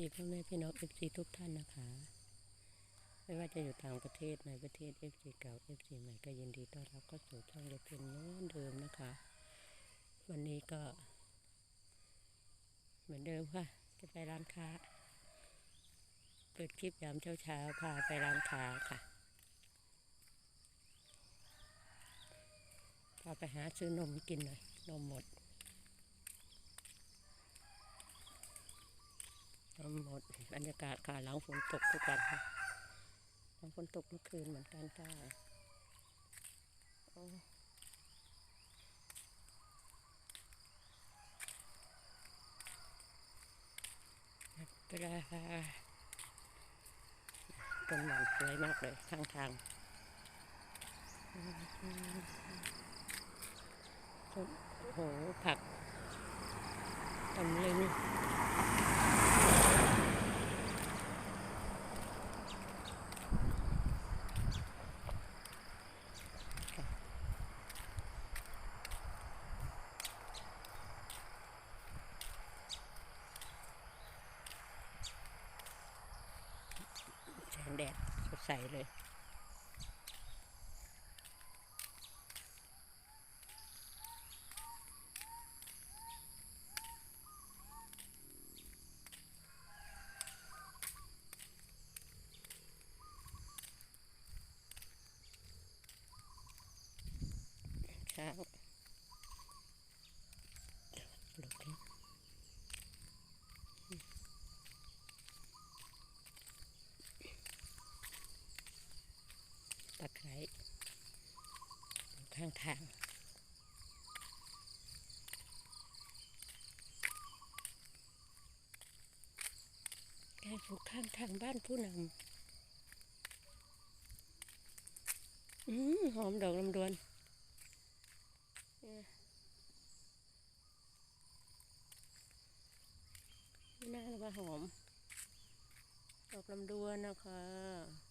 ดีพ่อแม่พี่น้องเอฟซีทุกท่านนะคะ ไม่ว่าจะอยู่ต่างประเทศในประเทศเอฟซีเก่าเอฟซีใหม่ก็ยินดีต้อนรับเข้าสู่ช่องเล็กเป็นเหมือนเดิมนะคะ วันนี้ก็ เหมือนเดิมค่ะ จะไปร้านค้า เปิดคลิปยามเช้าๆพาไปร้านค้าค่ะพาไปหาซื้อนมกินหน่อยนมหมด ทั้งหมดบรรยากาศค่ะหลังฝนตกทุกวันค่ะหลังฝนตกเมื่อคืนเหมือนกันค่ะโอ้กระต้นหม่อนสวยมากเลยข้างทางโอ้โหผักตำลึงแสง แดดสดใสเลย เช้าปลุกแล้วตะไคร้อยู่ข้างทางการปลูกข้างทางบ้านผู้นำอืมหอมดอกลำดวนนี่ยไม่น่าจะว่าหอม ดอกลำดวนนะคะ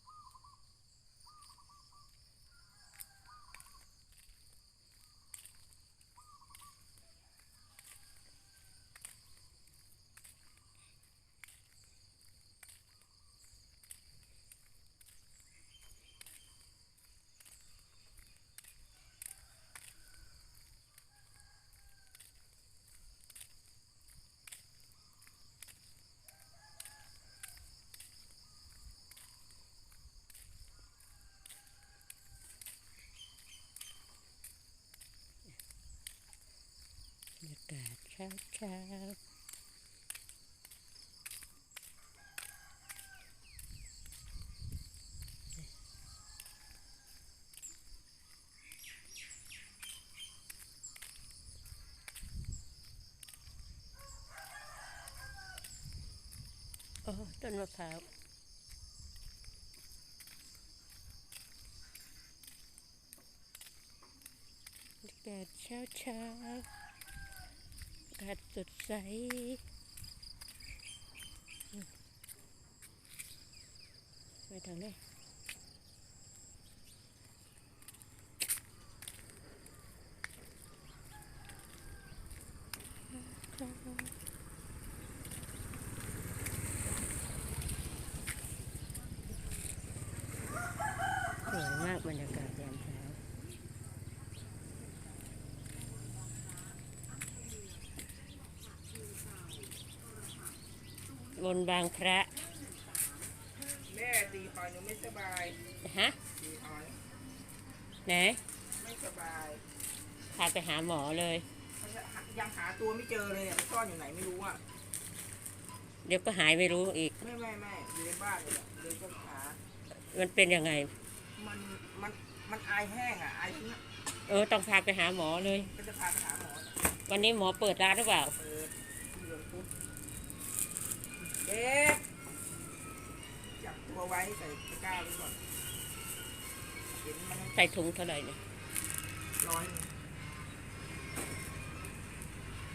ากาศเช้าเช้าโอ้ต้นมะพร้าวบรรยากาศเช้าเช้าากาศสดใสไปทางไหนสวยมากบรรยากาศยามเช้า บนบางพระแม่ตีหอยหนูไม่สบายฮะตีหอยไหนไม่สบายพาไปหาหมอเลยเขาจะหายังหาตัวไม่เจอเลยเนี่ยมันซ่อนอยู่ไหนไม่รู้อะเดี๋ยวก็หายไม่รู้อีก ไม่ไม่ไม่อยู่ในบ้านเลยอะเลยจะหา มันเป็นยังไง มันมันมันอายแห้งอะอายทิ้งอะเออต้องพาไปหาหมอเลย ก็จะพาไปหาหมอวันนี้หมอเปิดร้านหรือเปล่า เปิดที่วันพุธเด็ กจับตัวไว้ใส่ตะกร้าไว้ก่อนเห็นมันใส่ถุงเท่าไหร่เนี่ยร้อยหนึ่ง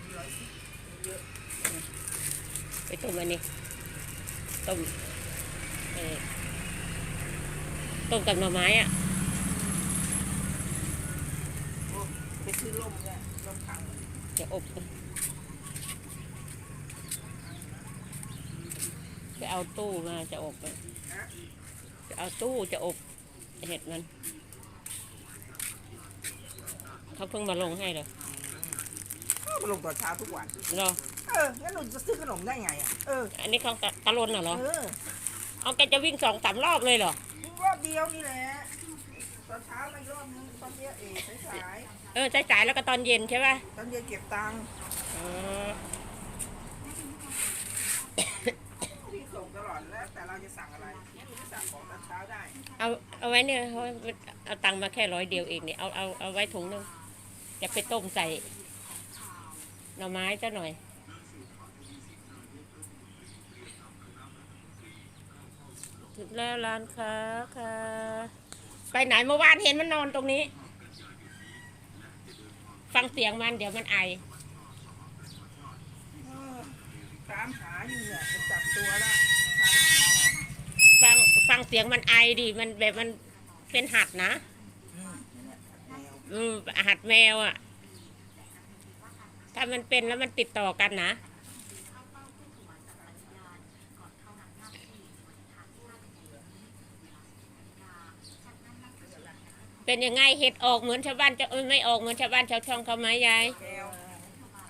มีร้อยสิบเยอะไปต้มอันนี้ต้มเออต้มกับหน่อไม้อะโอ้ไปซื้อล่มเนี่ยล่มขังจะอบ ไปเอาตู้มาจะอบอะฮะจะเอาตู้จะอบเห็ดมันเขาเพิ่งมาลงให้เลยก็มาลงตอนเช้าทุกวันเหรอเอองั้นหนูจะซื้อขนมได้ไงอะเอออันนี้ของตะตะลนน่ะเหรอเออเอาแกจะวิ่งสองสามรอบเลยเหรอรอบเดียวนี่แหละตอนเช้ามาอีกรอบนึงตอนเย็นเอ๋สายเออจ่ายๆแล้วก็ตอนเย็นใช่ป่ะๆตอนเย็นเก็บตังค์ อ๋อ พี่ส่งตลอดแล้วแต่เราจะ สั่งอะไรเนี่ยหนูจะสั่งของตอนเช้าได้เอาเอาไว้เนี่ยเอาเอาตังค์มาแค่ร้อยเดียวเองเนี่ยเอาเอาเอาไว้ถุงหนึงจะไปต้มใส่หน่อไม้ซะหน่อย ถึงแล้วร้านค้าค่ะ ไปไหนเมื่อวานเห็นมันนอนตรงนี้ ฟังเสียงมันเดี๋ยวมันไอเออตามหาอยู่เนี่ยจะจับตัวแล้ว ฟังฟังเสียงมันไอดิมันแบบมันเป็นหัดนะอืมเนี่ยแมวอืมหัดแมวอะ ถ้ามันเป็นแล้วมันติดต่อกันนะเป็นยังไงเห็ดออกเหมือนชาวบ้านจะเอ้ยไม่ออกเหมือนชาวบ้านชาวช่องเขาไหมยายแมว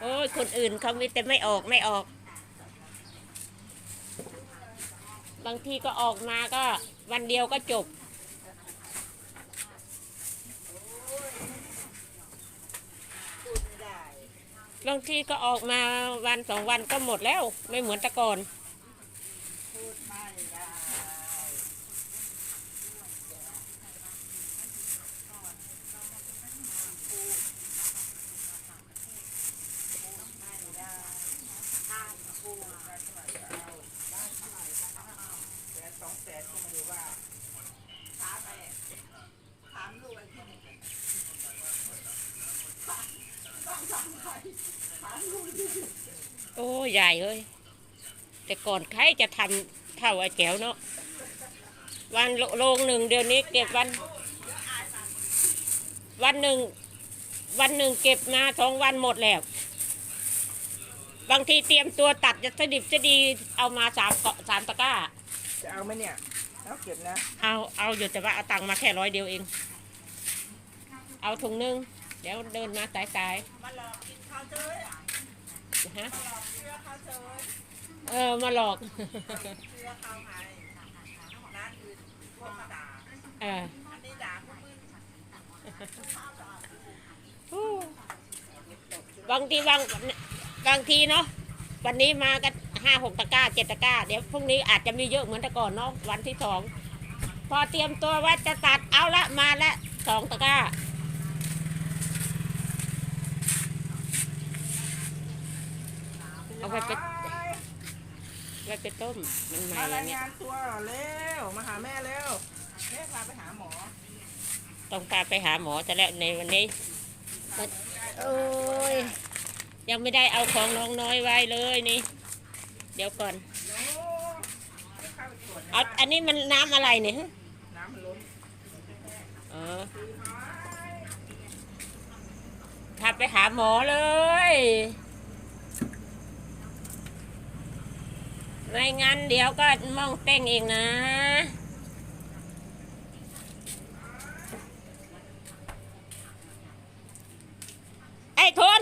โอ้ยคนอื่นเขามีแต่ไม่ออกไม่ออก บางทีก็ออกมาก็วันเดียวก็จบ บางทีก็ออกมาวันสองวันก็หมดแล้ว ไม่เหมือนแต่ก่อน พูดไม่ได้แสนสองแสนก็ไม่รู้ว่าถามไปถามลูกไอ้ที่นี่ต้องทำไงถามลูกดิ โอ้ ใหญ่เอ้ยแต่ก่อนใครจะทำเท่าไอ้แก้วเนาะวันโลโลงหนึ่งเดือนนี้เก็บวัน วันหนึ่ง วันหนึ่งเก็บมาสองวันหมดแล้ว บางทีเตรียมตัวตัดจะสดิบจะดีเอามาสามเกาะสามตะกร้า จะเอาไหมเนี่ยแล้วเก็บนะ เอาเอาอยู่แต่ว่าเอาตังค์มาแค่ร้อยเดียวเอง เอาถุงหนึง เดี๋ยวเดินมาสายสายมาหลอกกินข้าวเจ้ยๆ ฮะเออมาหลอกเชื่อข้าวไงร้านอื่นพวกมาด่าเอออันนี้ด่าพวกมึงบางทีบางบางทีเนาะวันนี้มากันห้าหกตะกร้าเจ็ดตะกร้าเดี๋ยวพรุ่งนี้อาจจะมีเยอะเหมือนแต่ก่อนเนาะวันที่สองพอเตรียมตัวว่าจะตัดเอาละมาละสองตะกร้า เอาไปเป็นไว้ไปต้มมันใหม่มาแล้ราวยเนี่ยงานตัวเร็วมาหาแม่เร็วแม่พาไปหาหมอต้องพาไปหาหมอแต่แล้วในวันนี้มันโอ้ยยังไม่ได้เอาของน้องน้อยไว้เลยนี่ เดี๋ยวก่อน โอ้ไม่เข้าไปตรวจเอาอันนี้มันน้ำอะไรเนี่ยฮะน้ำมันล้นเออพาไปหาหมอเลย ไม่งั้นเดี๋ยวก็มองเต้งเองนะ ไอ้ทน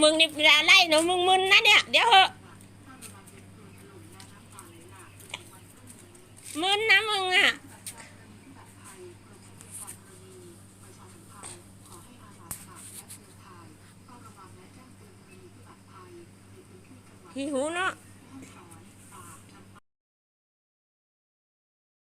มึงนี่อย่าไล่หนูมึงมึนนะเนี่ย เดี๋ยวเหอะมึนนะมึงอะ หิวเนาะ